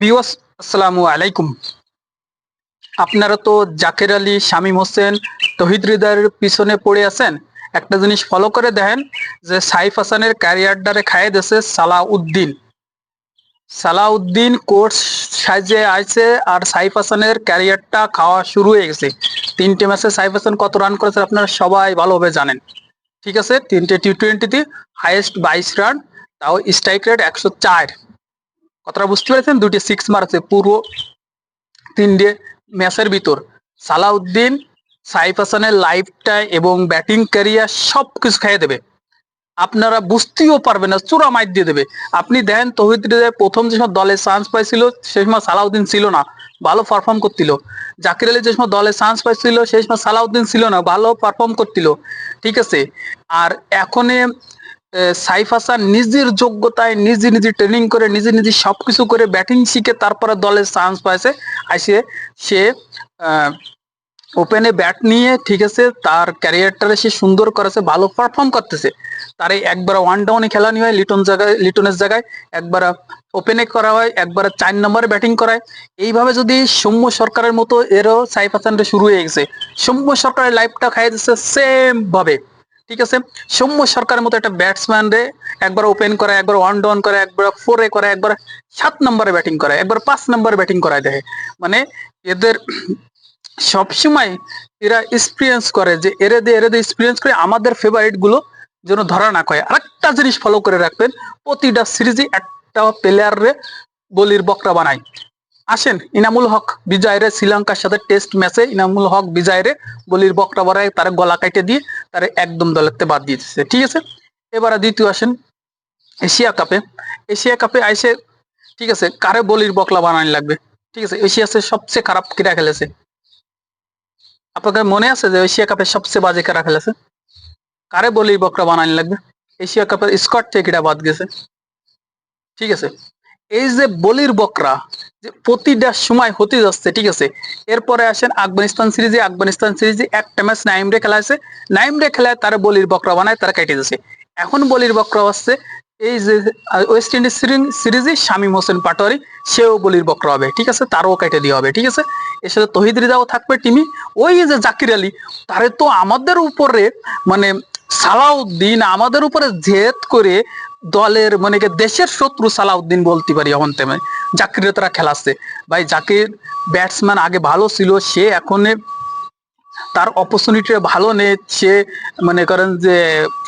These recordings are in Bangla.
বিওস আসসালামু আলাইকুম। আপনারা তো জাকের আলী, শামীম হোসেন, তহিদ হৃদয়ের পিছনে পড়ে আছেন। একটা জিনিস ফলো করে দেখেন যে সাইফ হাসানের ক্যারিয়ারটারে খাইয়ে দিয়েছে সালাউদ্দিন। সালাউদ্দিন কোর্স সাজে আইছে আর সাইফ হাসানের ক্যারিয়ারটা খাওয়া শুরু হয়ে গেছে। তিনটে ম্যাচে সাইফ হাসান কত রান করেছে আপনারা সবাই ভালোভাবে জানেন। ঠিক আছে? তিনটে টি টোয়েন্টিতে হাইয়েস্ট বাইশ রান তাও স্ট্রাইক রেট একশো চার। কথাটা বুঝতে পেরেছেন? দুটি সিক্স মারছে পুরো তিনটে ম্যাচের ভিতর। সালাউদ্দিন, সাইফ হাসানের লাইফটা এবং ব্যাটিং ক্যারিয়ার সব কিছু খাইয়ে দেবে। আপনারা বুঝতেও পারবেন না, চূড়া মাইর দিয়ে দেবে। আপনি দেন তহিদ হৃদয় প্রথম যে সময় দলে চান্স পাইছিল সেই সময় সালাউদ্দিন ছিল না। ভালো পারফর্ম করছিল। জাকির আলী যে সময় দলে চান্স পাইছিল সেই সময় সালাউদ্দিন ছিল না। ভালো পারফর্ম করছিল। ঠিক আছে? আর এখন সাইফ হাসান নিজের যোগ্যতায় নিজে নিজে ট্রেনিং করে, নিজে নিজে সবকিছু করে ব্যাটিং শিখে তারপরে দলে চান্স পাইছে। আসে সে ওপেনে ব্যাট নিয়ে ঠিক আছে, তার ক্যারিয়ারটারে সে সুন্দর করেছে, ভালো পারফর্ম করতেছে। তার এই একবার ওয়ান ডাউনে খেলানি হয়, লিটন জায়গায় লিটনের জায়গায়। একবার ওপেনে করা হয়, একবার চার নম্বরে ব্যাটিং করায়। এইভাবে যদি সৌম্য সরকারের মতো এরও সাইফ হাসানটা শুরু হয়ে গেছে। সৌম্য সরকারের লাইফটা খাইয়ে দিচ্ছে সেম ভাবে। ঠিক আছে? সৌম্য সরকারের মতো একটা ব্যাটসম্যান রে একবার ওপেন করে, একবার ওয়ান ডাউন করে, একবার ফোরে করে, একবার সাত নম্বরে ব্যাটিং করে, একবার পাঁচ নম্বরে ব্যাটিং করায় দেখে মানে এদের সবসময় এরা এক্সপিরিয়েন্স করে যে এরে দিয়ে এরে দিয়ে এক্সপিরিয়েন্স করে আমাদের ফেভারিটগুলো যেন ধরা না কয় আরেকটা জিনিস ফলো করে রাখবেন, প্রতিটা সিরিজে একটা প্লেয়ারে বলির বকরা বানায়। আসেন ইনামুল হক বিজয় শ্রীলঙ্কার সাথে টেস্ট ম্যাচে ইনামুল হক বিজয় বলির বকরা বাড়ায় তার গলা কাটে দিয়ে তার একদম দলেতে বাদ দিয়ে দিচ্ছে ঠিক আছে? এবারে দ্বিতীয় আসেন এশিয়া কাপে। এশিয়া কাপে আইসে, ঠিক আছে, কারে বলির বকলা বানানি লাগবে? ঠিক আছে, এশিয়াতে সবচেয়ে খারাপ ক্রীড়া খেলেছে। আপনাদের মনে আছে যে এশিয়া কাপে সবচেয়ে বাজে ক্রীড়া খেলেছে? কারে বলির বকরা বানানি লাগবে? এশিয়া কাপের স্কট থেকে কিরা বাদ গেছে। ঠিক আছে? এই যে বলির বকরা, যে প্রতিটা সময় হতে যাচ্ছে, ঠিক আছে? এরপরে আসেন আফগানিস্তান সিরিজে আফগানিস্তান সিরিজে একটা ম্যাচ নাইম রে খেলা আছে নাইম রে খেলায় তারা বলির বকরা বানায়, তারা কেটে যাচ্ছে এখন বলির বকরা আসছে এই যে ওয়েস্ট ইন্ডিজ সিরিজে শামীম হোসেন পাটোয়ারি, সেও বলির বকরা হবে, ঠিক আছে? তারও কেটে দিয়ে হবে, ঠিক আছে? এর সাথে তহিদ রিদাও থাকবে টিমি। ওই যে জাকির আলী, তারে তো আমাদের উপরে মানে সালাউদ্দিন, আমাদের উপরে জেদ করে দলের মানে দেশের শত্রু সালাউদ্দিন বলতে পারি এখন তেমন। জাকির তারা খেলাচ্ছে ভাই, জাকির ব্যাটসম্যান আগে ভালো ছিল, সে এখন তার অপরচুনিটি ভালো নেই। সে মনে করেন যে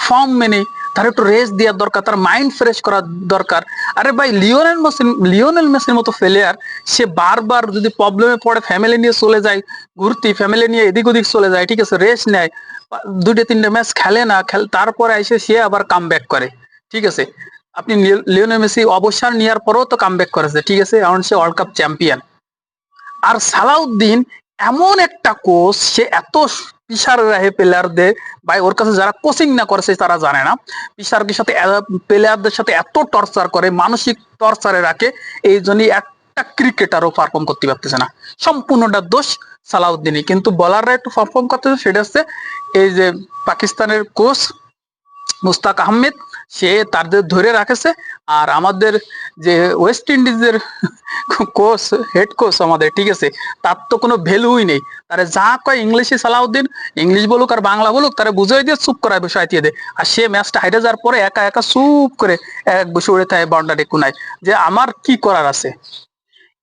ফর্ম মেনে তার একটু রেস্ট দেওয়ার দরকার, তার মাইন্ড ফ্রেশ করার দরকার। আরে ভাই, লিওনেল মেসিন লিওনেল মেসির মতো ফেলিয়ার সে বারবার যদি প্রবলেমে পড়ে ফ্যামিলি নিয়ে চলে যায়, ঘুরতে ফ্যামিলি নিয়ে এদিক ওদিক চলে যায়, ঠিক আছে রেস্ট নেয়। দুটো তিনটে ম্যাচ খেলে না, খেল, তারপরে এসে সে আবার কাম ব্যাক করে। ঠিক আছে? আপনি লিওনেল মেসি অবসর নেওয়ার পরেও তো কাম ব্যাক করেছে, ঠিক আছে? কারণ সে ওয়ার্ল্ড কাপ চ্যাম্পিয়ন আর সালাউদ্দিন এমন একটা কোচ সে এত পিসার রাহে প্লেয়ারদের বা ওর কাছে যারা কোচিং না করেছে তারা জানে না। পিসারদের সাথে প্লেয়ারদের সাথে এত টর্চার করে, মানসিক টর্চারে রাখে, এই জন্যই একটা ক্রিকেটারও পারফর্ম করতে পারতেছে না। সম্পূর্ণটা দোষ সালাউদ্দিনই। কিন্তু বলাররা একটু পারফর্ম করতেছে, সেটা হচ্ছে এই যে পাকিস্তানের কোচ মুস্তাক আহমেদ সে তাদের ধরে রাখেছে। আর আমাদের যে ওয়েস্ট ইন্ডিজের কোচ হেড কোচ আমাদের, ঠিক আছে? তার তো কোনো ভ্যালুই নেই। তারা যা কয় ইংলিশে সালাউদ্দিন, ইংলিশ বলুক আর বাংলা বলুক, তারা বুঝাই দিয়ে চুপ করায় বিষয় দিয়ে দেয় আর সে ম্যাচটা হাইটে যাওয়ার পরে একা একা চুপ করে এক বসে উড়ে থাকে বাউন্ডারি কুনায়। যে আমার কি করার আছে?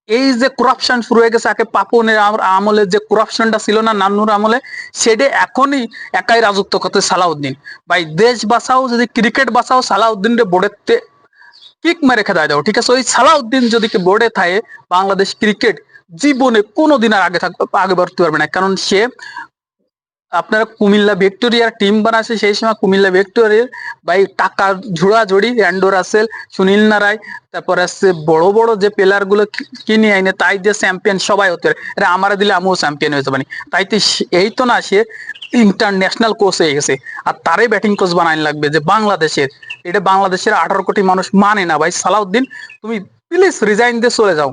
এই যে করাপশন শুরু হয়ে গেছে, আগে পাপনের আমলে যে করাপশনটা ছিল না, নান্নুর আমলে, সেটা এখনই একাই রাজত্ব করতে সালাউদ্দিন। ভাই, দেশ বাঁচাও, যদি ক্রিকেট বাঁচাও সালাউদ্দিন বোর্ডেতে কিক মেরে খেদায় দাও, ঠিক আছে? ওই সালাউদ্দিন যদি বোর্ডে থাকে, বাংলাদেশ ক্রিকেট জীবনে কোনোদিন আর আগে থাকবে আগে বাড়তে পারবে না। কারণ সে আপনারা কুমিল্লা ভিক্টোরিয়ার টিম বানাচ্ছে সেই সময় কুমিল্লা ভিক্টোরিয়ার ভাই টাকা ঝুড়ি অ্যান্ডো রাসেল, সুনীল নারায়, তারপর আসছে বড় বড় যে প্লেয়ারগুলো কিনে আইনে, তাই যে চ্যাম্পিয়ন সবাই হতে পারে। এটা আমার দিলে আমিও চ্যাম্পিয়ন হয়ে যাবানি তাই তো এই তো না, সে ইন্টারন্যাশনাল কোচ হয়ে গেছে। আর তারই ব্যাটিং কোচ বানাইন লাগবে যে বাংলাদেশের। এটা বাংলাদেশের আঠারো কোটি মানুষ মানে না ভাই। সালাউদ্দিন, তুমি প্লিজ রিজাইন দিয়ে চলে যাও।